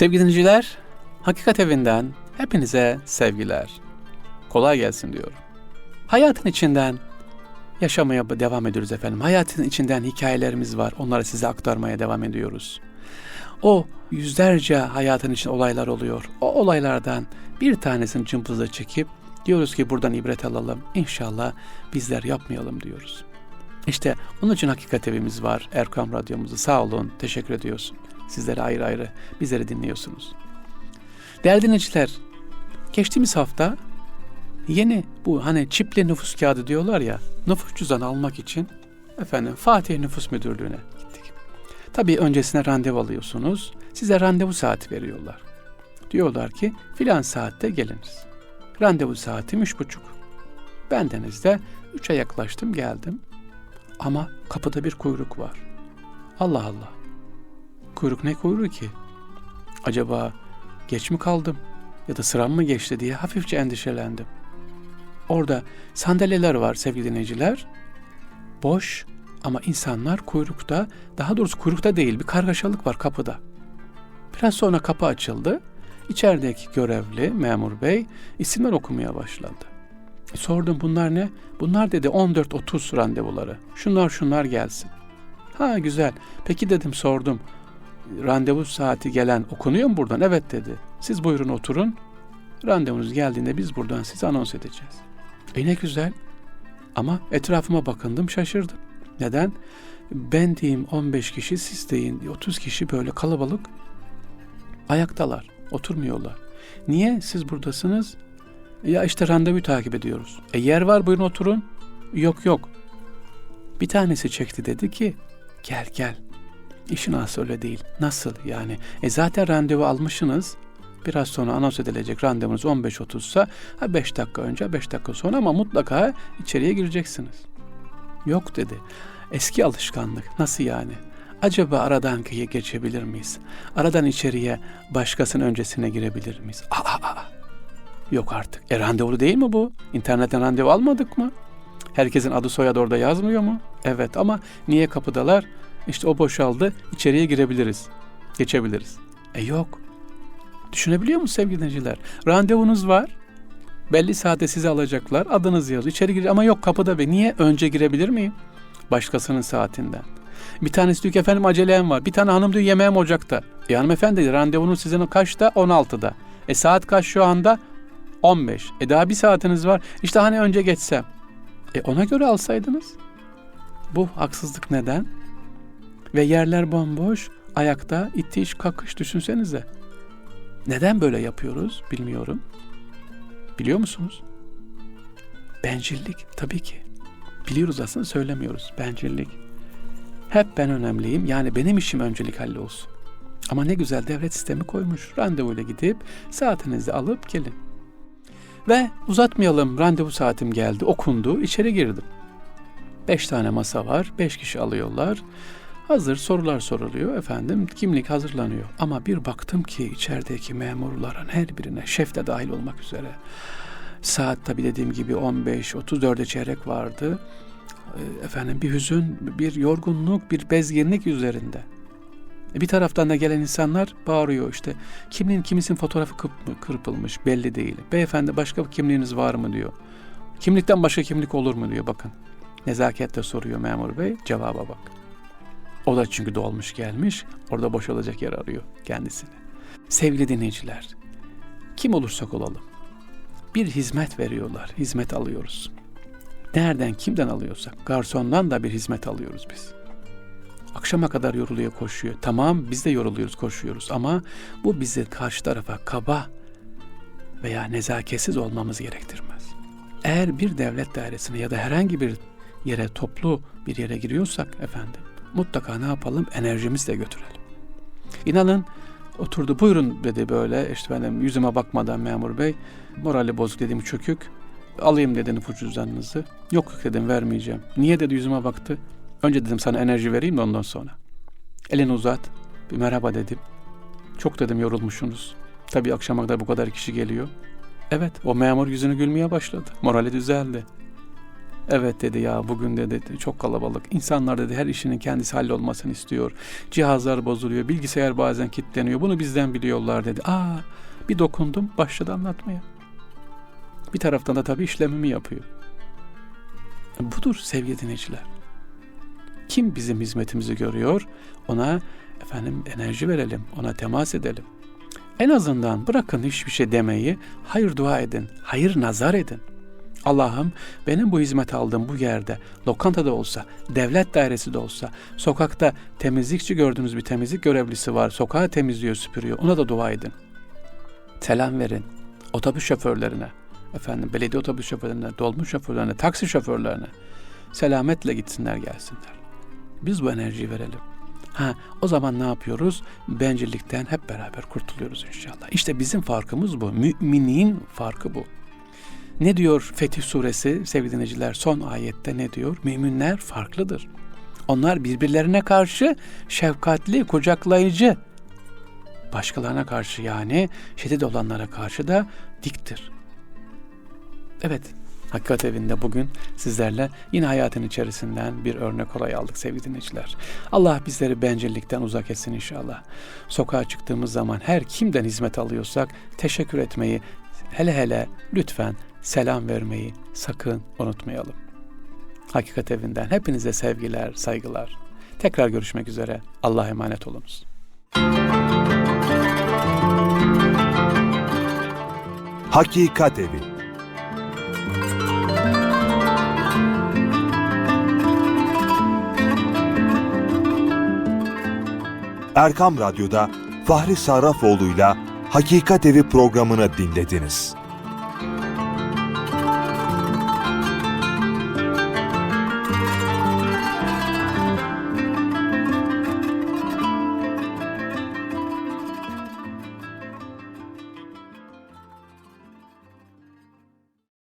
Sevgili dinleyiciler, Hakikat Evi'nden hepinize sevgiler. Kolay gelsin diyorum. Hayatın içinden yaşamaya devam ediyoruz efendim. Hayatın içinden hikayelerimiz var. Onları size aktarmaya devam ediyoruz. O yüzlerce hayatın için olaylar oluyor. O olaylardan bir tanesini cımpızla çekip diyoruz ki buradan ibret alalım. İnşallah bizler yapmayalım diyoruz. İşte onun için Hakikat Evimiz var. Erkam Radyomuzu sağ olun. Teşekkür ediyorsun. Sizlere ayrı ayrı bizleri dinliyorsunuz. Değerli dinleyiciler, geçtiğimiz hafta yeni bu hani çipli nüfus kağıdı diyorlar ya, nüfus cüzdanı almak için efendim Fatih Nüfus Müdürlüğü'ne gittik. Tabii öncesine randevu alıyorsunuz. Size randevu saati veriyorlar. Diyorlar ki filan saatte geliniz. Randevu saatim üç buçuk. Bendeniz de üçe yaklaştım geldim. Ama kapıda bir kuyruk var. Allah Allah. Kuyruk ne kuyruğu ki? Acaba geç mi kaldım ya da sıram mı geçti diye hafifçe endişelendim. Orada sandalyeler var sevgili dinleyiciler. Boş ama insanlar kuyrukta, daha doğrusu kuyrukta değil bir kargaşalık var kapıda. Biraz sonra kapı açıldı. İçerideki görevli memur bey isimler okumaya başladı. Sordum bunlar ne? Bunlar dedi 14.30 randevuları. Şunlar şunlar gelsin. Ha güzel. Peki dedim sordum randevu saati gelen okunuyor mu buradan? Evet dedi. Siz buyurun oturun. Randevunuz geldiğinde biz buradan size anons edeceğiz. E ne güzel. Ama etrafıma bakındım şaşırdım. Neden? Ben diyeyim 15 kişi, siz deyin 30 kişi böyle kalabalık ayaktalar, oturmuyorlar. Niye siz buradasınız? Ya işte randevu takip ediyoruz. E yer var buyurun oturun. Yok yok. Bir tanesi çekti dedi ki gel gel İşin aslı öyle değil. Nasıl yani? E zaten randevu almışsınız. Biraz sonra anons edilecek randevunuz 15.30 ise ha 5 dakika önce 5 dakika sonra ama mutlaka içeriye gireceksiniz. Yok dedi. Eski alışkanlık. Nasıl yani? Acaba aradan geçebilir miyiz? Aradan içeriye başkasının öncesine girebilir miyiz? Aa, aa. Yok artık. E randevulu değil mi bu? İnternetten randevu almadık mı? Herkesin adı soyadı orada yazmıyor mu? Evet ama niye kapıdalar? İşte o boşaldı. İçeriye girebiliriz. Geçebiliriz. E yok. Düşünebiliyor musunuz sevgili dinleyiciler? Randevunuz var. Belli saate sizi alacaklar. Adınız yazıyor. İçeri gir ama yok kapıda be. Niye? Önce girebilir miyim? Başkasının saatinden. Bir tanesi diyor ki efendim acelem var. Bir tane hanım diyor yemeğim ocakta. E hanımefendi randevunuz sizin kaçta? 16'da. E saat kaç şu anda? 15. E daha bir saatiniz var. İşte hani önce geçsem. E ona göre alsaydınız. Bu haksızlık neden? Ve yerler bomboş, ayakta itiş kakış düşünsenize. Neden böyle yapıyoruz bilmiyorum. Biliyor musunuz? Bencillik tabii ki. Biliyoruz aslında söylemiyoruz. Bencillik. Hep ben önemliyim. Yani benim işim öncelik hallolsun. Ama ne güzel devlet sistemi koymuş. Randevuyla gidip saatinizi alıp gelin. Ve uzatmayalım randevu saatim geldi okundu içeri girdim. Beş tane masa var beş kişi alıyorlar. Hazır sorular soruluyor efendim kimlik hazırlanıyor. Ama bir baktım ki içerideki memurların her birine şef de dahil olmak üzere. Saat tabi dediğim gibi 15-34'e çeyrek vardı. Ee, efendim bir hüzün, bir yorgunluk, bir bezginlik üzerinde. E, bir taraftan da gelen insanlar bağırıyor işte kimliğin kimisin fotoğrafı kırpılmış belli değil. Beyefendi başka kimliğiniz var mı diyor. Kimlikten başka kimlik olur mu diyor bakın. Nezaketle soruyor memur bey cevaba bak. O da çünkü dolmuş gelmiş, orada boşalacak yer arıyor kendisine. Sevgili dinleyiciler, kim olursak olalım, bir hizmet veriyorlar, hizmet alıyoruz. Nereden, kimden alıyorsak, garsondan da bir hizmet alıyoruz biz. Akşama kadar yoruluyor, koşuyor. Tamam biz de yoruluyoruz, koşuyoruz ama bu bizi karşı tarafa kaba veya nezaketsiz olmamız gerektirmez. Eğer bir devlet dairesine ya da herhangi bir yere, toplu bir yere giriyorsak efendim, mutlaka ne yapalım? Enerjimizi de götürelim. İnanın oturdu buyurun dedi böyle işte benim yüzüme bakmadan memur bey. Morali bozuk dedim çökük. Alayım dedi nüfus cüzdanınızı. Yok dedim vermeyeceğim. Niye? dedi yüzüme baktı. Önce dedim sana enerji vereyim de ondan sonra. Elini uzat. Bir merhaba dedim. Çok dedim yorulmuşsunuz. Tabii akşama kadar bu kadar kişi geliyor. Evet o memur yüzünü gülmeye başladı. Morali düzeldi Evet dedi ya bugün de dedi çok kalabalık. İnsanlar dedi her işinin kendisi hallolmasını istiyor. Cihazlar bozuluyor, bilgisayar bazen kilitleniyor. Bunu bizden biliyorlar dedi. Aa bir dokundum başladı anlatmaya. Bir taraftan da tabii işlemimi yapıyor. Budur sevgili dinleyiciler. Kim bizim hizmetimizi görüyor ona efendim enerji verelim, ona temas edelim. En azından bırakın hiçbir şey demeyi, hayır dua edin, hayır nazar edin. Allah'ım benim bu hizmet aldığım bu yerde, lokantada olsa, devlet dairesi de olsa, sokakta temizlikçi gördüğünüz bir temizlik görevlisi var, sokağı temizliyor, süpürüyor, ona da dua edin. Selam verin. Otobüs şoförlerine, efendim belediye otobüs şoförlerine, dolmuş şoförlerine, taksi şoförlerine selametle gitsinler gelsinler. Biz bu enerjiyi verelim. Ha, o zaman ne yapıyoruz? Bencillikten hep beraber kurtuluyoruz inşallah. İşte bizim farkımız bu. Müminin farkı bu. Ne diyor Fetih suresi sevgili dinleyiciler son ayette ne diyor? Müminler farklıdır. Onlar birbirlerine karşı şefkatli, kucaklayıcı. Başkalarına karşı yani şiddet olanlara karşı da diktir. Evet, Hakikat Evi'nde bugün sizlerle yine hayatın içerisinden bir örnek olay aldık sevgili dinleyiciler. Allah bizleri bencillikten uzak etsin inşallah. Sokağa çıktığımız zaman her kimden hizmet alıyorsak teşekkür etmeyi, hele hele lütfen selam vermeyi sakın unutmayalım. Hakikat Evi'nden hepinize sevgiler, saygılar. Tekrar görüşmek üzere. Allah'a emanet olunuz. Hakikat Evi Erkam Radyo'da Fahri Sarrafoğlu'yla Hakikat Evi programını dinlediniz.